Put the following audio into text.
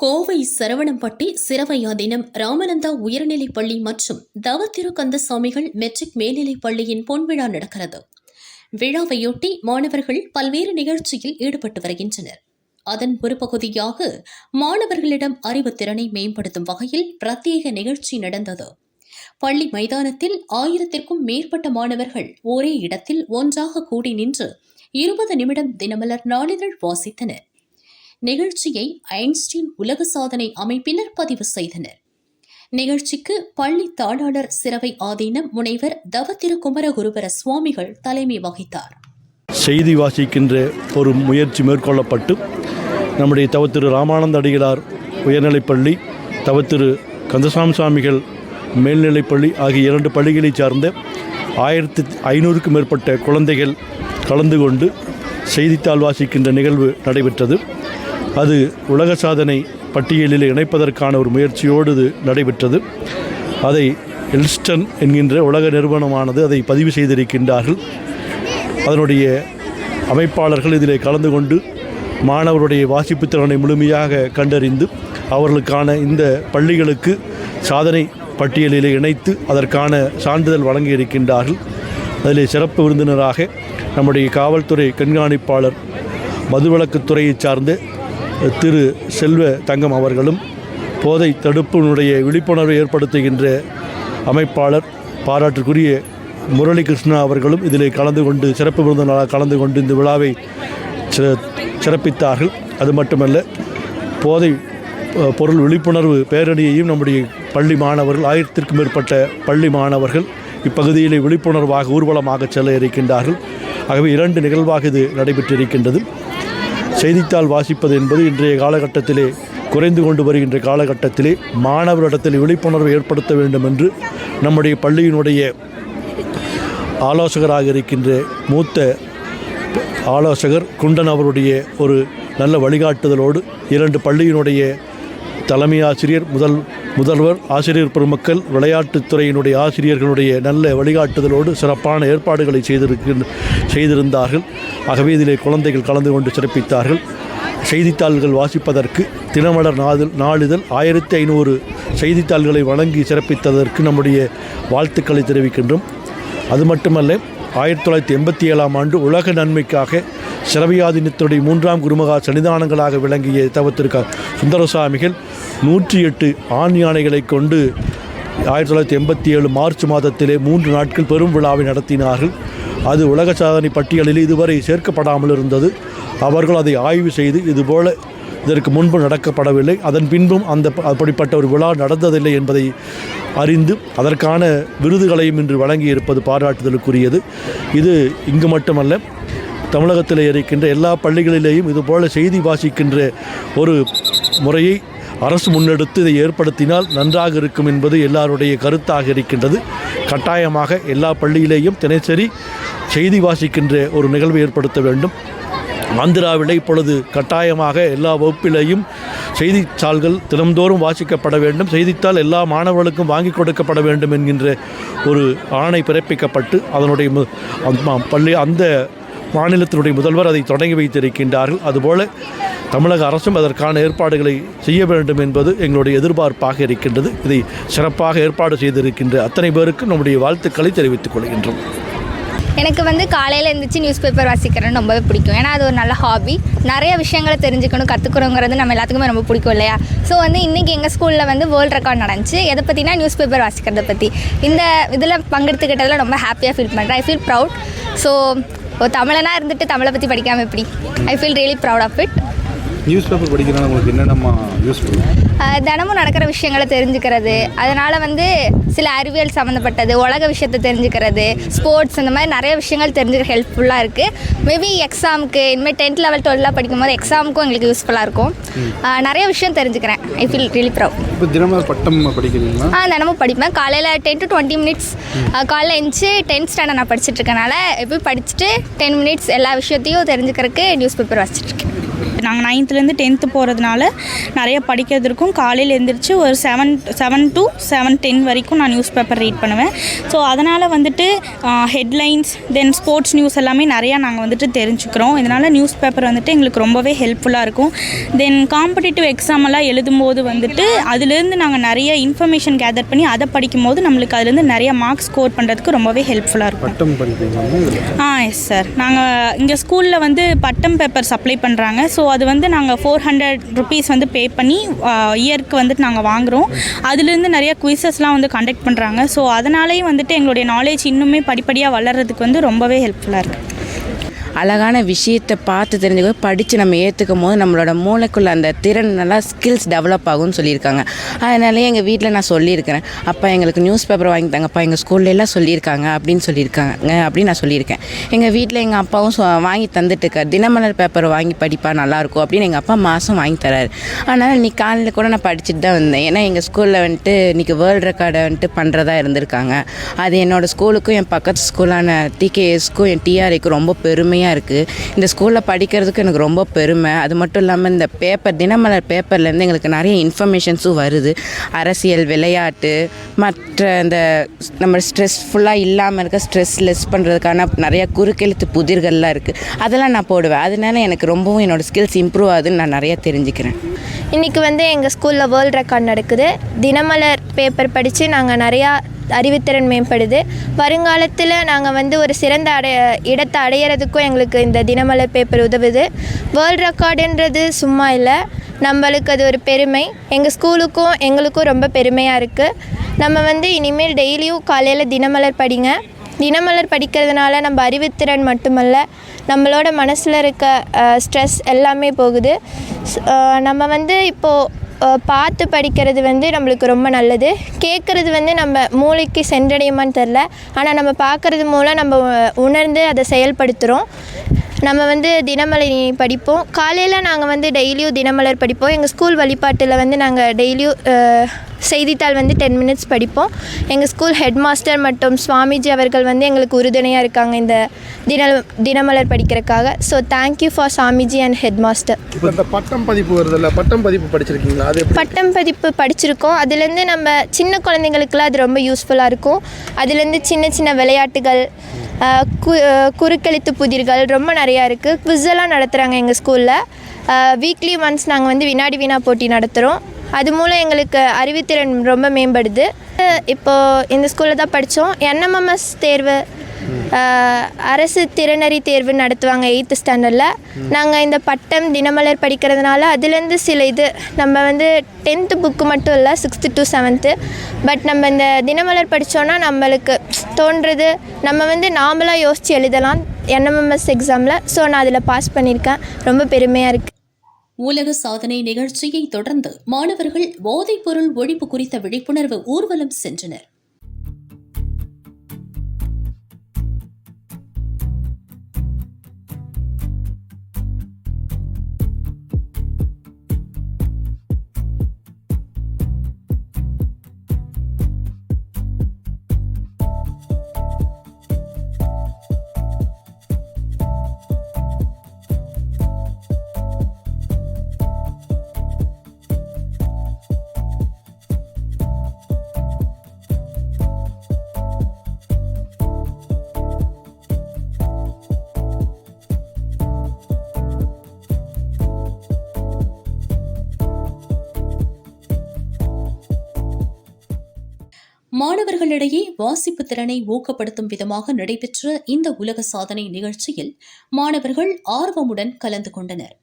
கோவை சரவணம்பட்டி சிறவையா தினம் ராமநந்தா உயர்நிலைப் பள்ளி மற்றும் தவத்திரு கந்தசாமிகள் மெட்ரிக் மேல்நிலைப் பள்ளியின் பொன்விழா நடக்கிறது. விழாவையொட்டி மாணவர்கள் பல்வேறு நிகழ்ச்சியில் ஈடுபட்டு வருகின்றனர். அதன் ஒரு பகுதியாக மாணவர்களிடம் அறிவுத்திறனை மேம்படுத்தும் வகையில் பிரத்யேக நிகழ்ச்சி நடந்தது. பள்ளி மைதானத்தில் ஆயிரத்திற்கும் மேற்பட்ட மாணவர்கள் ஒரே இடத்தில் ஒன்றாக கூடி நின்று இருபது நிமிடம் தினமலர் நாளிதழ் வாசித்தனர். நிகழ்ச்சியை ஐன்ஸ்டீன் உலக சாதனை அமைப்பினர் பதிவு செய்தனர். நிகழ்ச்சிக்கு பள்ளி தாளாளர் சிறவை ஆதீனம் முனைவர் தவத்திரு திருக்குமரகுருபர சுவாமிகள் தலைமை வகித்தார். செய்தி வாசிக்கின்ற ஒரு முயற்சி மேற்கொள்ளப்பட்டு நம்முடைய தவத்திரு ராமானந்த அடிகளார் உயர்நிலைப்பள்ளி தவத்திரு கந்தசாமி சுவாமிகள் மேல்நிலைப்பள்ளி ஆகிய இரண்டு பள்ளிகளைச் சார்ந்த ஆயிரத்தி ஐநூறுக்கும் மேற்பட்ட குழந்தைகள் கலந்து கொண்டு செய்தித்தாள் வாசிக்கின்ற நிகழ்வு நடைபெற்றது. அது உலக சாதனை பட்டியலில் இணைப்பதற்கான ஒரு முயற்சியோடு இது நடைபெற்றது. அதை எல்ஸ்டன் என்கின்ற உலக நிறுவனமானது அதை பதிவு செய்திருக்கின்றார்கள். அதனுடைய அமைப்பாளர்கள் இதிலே கலந்து கொண்டு மாணவருடைய வாசிப்பு திறனை முழுமையாக கண்டறிந்து அவர்களுக்கான இந்த பள்ளிகளுக்கு சாதனை பட்டியலில் இணைத்து அதற்கான சான்றிதழ் வழங்கி இருக்கின்றார்கள் அதில் சிறப்பு விருந்தினராக நம்முடைய காவல்துறை கண்காணிப்பாளர் மதுவிலக்குத்துறையைச் சார்ந்த திரு செல்வ தங்கம் அவர்களும் போதை தடுப்பினுடைய விழிப்புணர்வை ஏற்படுத்துகின்ற அமைப்பாளர் பாராட்டுக்குரிய முரளி கிருஷ்ணா அவர்களும் இதில் கலந்து கொண்டு சிறப்பு விருந்தினராக கலந்து கொண்டு இந்த விழாவை சிறப்பித்தார்கள். அது மட்டுமல்ல போதை பொருள் விழிப்புணர்வு பேரணியையும் நம்முடைய பள்ளி மாணவர்கள் ஆயிரத்திற்கும் மேற்பட்ட பள்ளி மாணவர்கள் இப்பகுதியிலே விழிப்புணர்வாக ஊர்வலமாக செல்ல இருக்கின்றார்கள். ஆகவே இரண்டு நிகழ்வாக இது நடைபெற்றிருக்கின்றது. செய்தித்தாள் வாசிப்பது என்பது இன்றைய காலகட்டத்திலே குறைந்து கொண்டு வருகின்ற காலகட்டத்திலே மாணவரிடத்தில் விழிப்புணர்வை ஏற்படுத்த வேண்டும் என்று நம்முடைய பள்ளியினுடைய ஆலோசகராக இருக்கின்ற மூத்த ஆலோசகர் குண்டன் அவருடைய ஒரு நல்ல வழிகாட்டுதலோடு இரண்டு பள்ளியினுடைய தலைமை ஆசிரியர் முதல் முதல்வர் ஆசிரியர் பெருமக்கள் விளையாட்டுத் துறையினுடைய ஆசிரியர்களுடைய நல்ல வழிகாட்டுதலோடு சிறப்பான ஏற்பாடுகளை செய்திருக்க செய்திருந்தார்கள். ஆகவே இதிலே குழந்தைகள் கலந்து கொண்டு சிறப்பித்தார்கள். செய்தித்தாள்கள் வாசிப்பதற்கு தினமலர் நாதல் நாளிதழ் ஆயிரத்தி ஐநூறு செய்தித்தாள்களை வழங்கி சிறப்பித்ததற்கு நம்முடைய வாழ்த்துக்களை தெரிவிக்கின்றோம். அது மட்டுமல்ல ஆயிரத்தி தொள்ளாயிரத்தி எண்பத்தி ஏழாம் ஆண்டு உலக நன்மைக்காக சிறவியாதினத்துடைய மூன்றாம் குருமகா சன்னிதானங்களாக விளங்கிய தவத்திற்கார் சுந்தரசாமிகள் நூற்றி எட்டு ஆண் யானைகளை கொண்டு ஆயிரத்தி தொள்ளாயிரத்தி எண்பத்தி ஏழு மார்ச் மாதத்திலே மூன்று நாட்கள் பெரும் விழாவை நடத்தினார்கள். அது உலக சாதனை பட்டியலில் இதுவரை சேர்க்கப்படாமல் இருந்தது. அவர்கள் அதை ஆய்வு செய்து இதுபோல இதற்கு முன்பு நடக்கப்படவில்லை. அதன் பின்பும் அந்த அப்படிப்பட்ட ஒரு விழா நடந்ததில்லை என்பதை அறிந்து அதற்கான விருதுகளையும் இன்று வழங்கி இருப்பது பாராட்டுதலுக்குரியது. இது இங்கு மட்டுமல்ல தமிழகத்தில் இருக்கின்ற எல்லா பள்ளிகளிலேயும் இதுபோல செய்தி வாசிக்கின்ற ஒரு முறையை அரசு முன்னெடுத்து இதை ஏற்படுத்தினால் நன்றாக இருக்கும் என்பது எல்லாருடைய கருத்தாக இருக்கின்றது. கட்டாயமாக எல்லா பள்ளியிலேயும் தினசரி செய்தி வாசிக்கின்ற ஒரு நிகழ்வு ஏற்படுத்த வேண்டும். ஆந்திராவிலே இப்பொழுது கட்டாயமாக எல்லா வகுப்பிலேயும் செய்தித்தாள்கள் தினம்தோறும் வாசிக்கப்பட வேண்டும். செய்தித்தாள் எல்லா மாணவர்களுக்கும் வாங்கி கொடுக்கப்பட வேண்டும் என்கின்ற ஒரு ஆணை பிறப்பிக்கப்பட்டு அதனுடைய மு- பள்ளி அந்த மாநிலத்தினுடைய முதல்வர் அதை தொடங்கி வைத்திருக்கின்றார்கள். அதுபோல தமிழக அரசும் அதற்கான ஏற்பாடுகளை செய்ய வேண்டும் என்பது எங்களுடைய எதிர்பார்ப்பாக இருக்கின்றது. இதை சிறப்பாக ஏற்பாடு செய்திருக்கின்ற அத்தனை பேருக்கும் நம்முடைய வாழ்த்துக்களை தெரிவித்துக் கொள்கின்றோம். எனக்கு வந்து காலையில் எழுந்திரிச்சு நியூஸ் பேப்பர் வாசிக்கிறேன்னு ரொம்பவே பிடிக்கும். ஏன்னா அது ஒரு நல்ல ஹாபி நிறைய விஷயங்களை தெரிஞ்சுக்கணும் கற்றுக்கிறோங்கிறது நம்ம எல்லாத்துக்குமே ரொம்ப பிடிக்கும் இல்லையா? ஸோ வந்து இன்றைக்கி எங்கள் ஸ்கூலில் வந்து வேர்ல்ட் ரெக்கார்ட் நடந்துச்சு. எதை பற்றினா நியூஸ் பேப்பர் வாசிக்கிறத பற்றி இந்த இதில் பங்கெடுத்துக்கிட்டதில் ரொம்ப ஹாப்பியாக ஃபீல் பண்ணுறேன் ஐ ஃபீல் ப்ரவுட் ஸோ ஒரு தமிழனாக இருந்துட்டு தமிழை பற்றி படிக்காமல் எப்படி? I feel really proud of it news paper படிக்கிறனால உங்களுக்கு என்னென்னமா யூஸ்ஃபுல் தினமும் நடக்கிற விஷயங்களை தெரிஞ்சுக்கிறது. அதனால் வந்து சில அறிவியல் சம்மந்தப்பட்டது உலக விஷயத்தை தெரிஞ்சுக்கிறது ஸ்போர்ட்ஸ் இந்த மாதிரி நிறைய விஷயங்கள் தெரிஞ்சுக்க ஹெல்ப்ஃபுல்லாக இருக்குது மேபி எக்ஸாமுக்கு இனிமேல் டென்த் லெவல் டுவெல்லாம் படிக்கும்போது எக்ஸாமுக்கும் எங்களுக்கு யூஸ்ஃபுல்லாக இருக்கும். நிறைய விஷயம் தெரிஞ்சுக்கிறேன். ஐ ஃபீல் ரியலி ப்ரௌட் இப்போ தினமலர் பட்டம் படிக்கிறீங்களா? ஆ தினமும் படிப்பேன். காலையில் டென் டு டுவெண்ட்டி மினிட்ஸ் காலையில் எழுந்துச்சு டென்த் ஸ்டாண்டர்ட் நான் படிச்சுட்டு இருக்கனால எப்பயும் படிச்சுட்டு டென் மினிட்ஸ் எல்லா விஷயத்தையும் தெரிஞ்சுக்கிறதுக்கு நியூஸ் பேப்பர் வாசிச்சிட்ருக்கேன் டென்த்து நாங்கள் நைன்த்துலேருந்து டென்த்து போகிறதுனால நிறைய படிக்கிறது இருக்கும். காலையில் எழுந்திரிச்சு ஒரு seven seven to seven ten வரைக்கும் நான் நியூஸ் பேப்பர் ரீட் பண்ணுவேன். ஸோ அதனால் வந்துட்டு ஹெட்லைன்ஸ் தென் ஸ்போர்ட்ஸ் நியூஸ் எல்லாமே நிறையா நாங்கள் வந்துட்டு தெரிஞ்சுக்கிறோம். இதனால் நியூஸ் பேப்பர் வந்துட்டு எங்களுக்கு ரொம்பவே ஹெல்ப்ஃபுல்லாக இருக்கும். தென் காம்படிட்டிவ் எக்ஸாம் எல்லாம் எழுதும்போது வந்துட்டு அதுலேருந்து நாங்கள் நிறைய இன்ஃபர்மேஷன் கேதர் பண்ணி அதை படிக்கும்போது நம்மளுக்கு அதுலேருந்து நிறைய மார்க்ஸ் ஸ்கோர் பண்ணுறதுக்கு ரொம்பவே ஹெல்ப்ஃபுல்லாக இருக்கும். ஆ எஸ் சார் நாங்கள் இங்கே ஸ்கூலில் வந்து பட்டம் பேப்பர் சப்ளை பண்ணுறாங்க ஸோ அது வந்து நாங்கள் ஃபோர் ஹண்ட்ரட் ருபீஸ் வந்து பே பண்ணி இயருக்கு வந்துட்டு நாங்கள் வாங்குகிறோம் அதுலேருந்து நிறைய குவிசஸ்லாம் வந்து கண்டக்ட் பண்ணுறாங்க ஸோ அதனாலேயும் வந்துட்டு எங்களுடைய நாலேஜ் இன்னுமே படிப்படியாக வளர்கிறதுக்கு வந்து ரொம்பவே ஹெல்ப்ஃபுல்லாக இருக்குது அழகான விஷயத்தை பார்த்து தெரிஞ்சுக்க படித்து நம்ம ஏற்றுக்கும் போது நம்மளோட மூளைக்குள்ள அந்த திறன் நல்லா ஸ்கில்ஸ் டெவலப் ஆகும்னு சொல்லியிருக்காங்க. அதனாலே எங்கள் வீட்டில் நான் சொல்லியிருக்கிறேன். அப்பா எங்களுக்கு நியூஸ் பேப்பர் வாங்கி தாங்கப்பா எங்கள் ஸ்கூல்ல எல்லாம் சொல்லியிருக்காங்க அப்படின்னு சொல்லியிருக்காங்க அப்படின்னு நான் சொல்லியிருக்கேன். எங்கள் வீட்டில் எங்கள் அப்பாவும் வாங்கி தந்துட்டு இருக்கார் தினமலர் பேப்பர் வாங்கி படிப்பா நல்லாயிருக்கும் அப்படின்னு எங்கள் அப்பா மாதம் வாங்கி தராரு. அதனால் இன்னைக்கு காலையில் கூட நான் படிச்சுட்டு தான் வந்தேன். ஏன்னா எங்கள் ஸ்கூலில் வந்துட்டு இன்றைக்கி வேர்ல்டு ரெக்கார்டை வந்துட்டு பண்ணுறதா இருந்திருக்காங்க. அது என்னோடய ஸ்கூலுக்கும் என் பக்கத்து ஸ்கூலான டிகேஎஸ்க்கும் என் டிஆர்ஐக்கும் ரொம்ப பெருமை பெருமையாக இருக்குது இந்த ஸ்கூலில் படிக்கிறதுக்கு எனக்கு ரொம்ப பெருமை. அது மட்டும் இல்லாமல் இந்த பேப்பர் தினமலர் பேப்பர்லேருந்து எங்களுக்கு நிறைய இன்ஃபர்மேஷன்ஸும் வருது. அரசியல் விளையாட்டு மற்ற இந்த நம்ம ஸ்ட்ரெஸ்ஃபுல்லாக இல்லாமல் இருக்க ஸ்ட்ரெஸ் லெஸ் பண்ணுறதுக்கான நிறைய குறுக்கெழுத்து புதிர்கள்லாம் இருக்குது அதெல்லாம் நான் போடுவேன். அதனால எனக்கு ரொம்பவும் என்னோடய ஸ்கில்ஸ் இம்ப்ரூவ் ஆகுதுன்னு நான் நிறைய தெரிஞ்சுக்கிறேன். இன்றைக்கி வந்து எங்கள் ஸ்கூலில் வேர்ல்ட் ரெக்கார்ட் நடக்குது. தினமலர் பேப்பர் படித்து நாங்கள் நிறையா அறிவுத்திறன் மேம்படுது. வருங்காலத்தில் நாங்கள் வந்து ஒரு சிறந்த அடைய இடத்தை அடையிறதுக்கும் எங்களுக்கு இந்த தினமலர் பேப்பர் உதவுது. வேர்ல்ட் ரெக்கார்டுன்றது சும்மா இல்லை. நம்மளுக்கு அது ஒரு பெருமை. எங்கள் ஸ்கூலுக்கும் எங்களுக்கும் ரொம்ப பெருமையாக இருக்குது நம்ம வந்து இனிமேல் டெய்லியும் காலையில் தினமலர் படிங்க. தினமலர் படிக்கிறதுனால நம்ம அறிவுத்திறன் மட்டுமல்ல நம்மளோட மனசில் இருக்க ஸ்ட்ரெஸ் எல்லாமே போகுது. நம்ம வந்து இப்போது பார்த்து படிக்கிறது வந்து நம்மளுக்கு ரொம்ப நல்லது. கேட்குறது வந்து நம்ம மூளைக்கு சென்றடையுமான்னு தெரில ஆனால் நம்ம பார்க்குறது மூலம் நம்ம உணர்ந்து அதை செயல்படுத்துகிறோம் நம்ம வந்து தினமலர் படிப்போம். காலையில் நாங்கள் வந்து டெய்லியும் தினமலர் படிப்போம். எங்கள் ஸ்கூல் வழிபாட்டில் வந்து நாங்கள் டெய்லியும் செய்தித்தாள் வந்து டென் மினிட்ஸ் படிப்போம். எங்கள் ஸ்கூல் ஹெட் மாஸ்டர் மற்றும் சுவாமிஜி அவர்கள் வந்து எங்களுக்கு உறுதுணையாக இருக்காங்க இந்த தின தினமலர் படிக்கிறதுக்காக. So thank you for Swamiji and head master இப்போ இந்த பட்டம் பதிப்பு வருதுல்ல பட்டம் பதிப்பு படிச்சிருக்கீங்களா? அது பட்டம் பதிப்பு படிச்சிருக்கோம். அதுலேருந்து நம்ம சின்ன குழந்தைங்களுக்குலாம் அது ரொம்ப யூஸ்ஃபுல்லாக இருக்கும். அதுலேருந்து சின்ன சின்ன விளையாட்டுகள் கு குறுக்கெழுத்து புதிர்கள் ரொம்ப நிறையா இருக்குது குவிஸெல்லாம் நடத்துகிறாங்க எங்கள் ஸ்கூலில் வீக்லி ஒன்ஸ் நாங்கள் வந்து வினாடி வினா போட்டி நடத்துகிறோம் அது மூலம் எங்களுக்கு அறிவுத்திறன் ரொம்ப மேம்படுது. இப்போது இந்த ஸ்கூலில் தான் படித்தோம் என்எம்எம்எஸ் தேர்வு அரசு திறனறி தேர்வு நடத்துவாங்க எயித்து ஸ்டாண்டர்டில் நாங்கள் இந்த பட்டம் தினமலர் படிக்கிறதுனால அதுலேருந்து சில இது நம்ம வந்து டென்த்து புக்கு மட்டும் இல்லை சிக்ஸ்த்து டு செவன்த்து பட் நம்ம இந்த தினமலர் படித்தோன்னா நம்மளுக்கு தோன்றது நம்ம வந்து நாமளாக யோசித்து எழுதலாம் என்எம்எம்எஸ் எக்ஸாமில் ஸோ நான் அதில் பாஸ் பண்ணியிருக்கேன். ரொம்ப பெருமையாக இருக்குது உலக சாதனை நிகழ்ச்சியை தொடர்ந்து மாணவர்கள் போதைப்பொருள் ஒழிப்பு குறித்த விழிப்புணர்வு ஊர்வலம் சென்றனர். மாணவர்களிடையே வாசிப்பு திறனை ஊக்கப்படுத்தும் விதமாக நடைபெற்ற இந்த உலக சாதனை நிகழ்ச்சியில் மாணவர்கள் ஆர்வமுடன் கலந்து கொண்டனர்.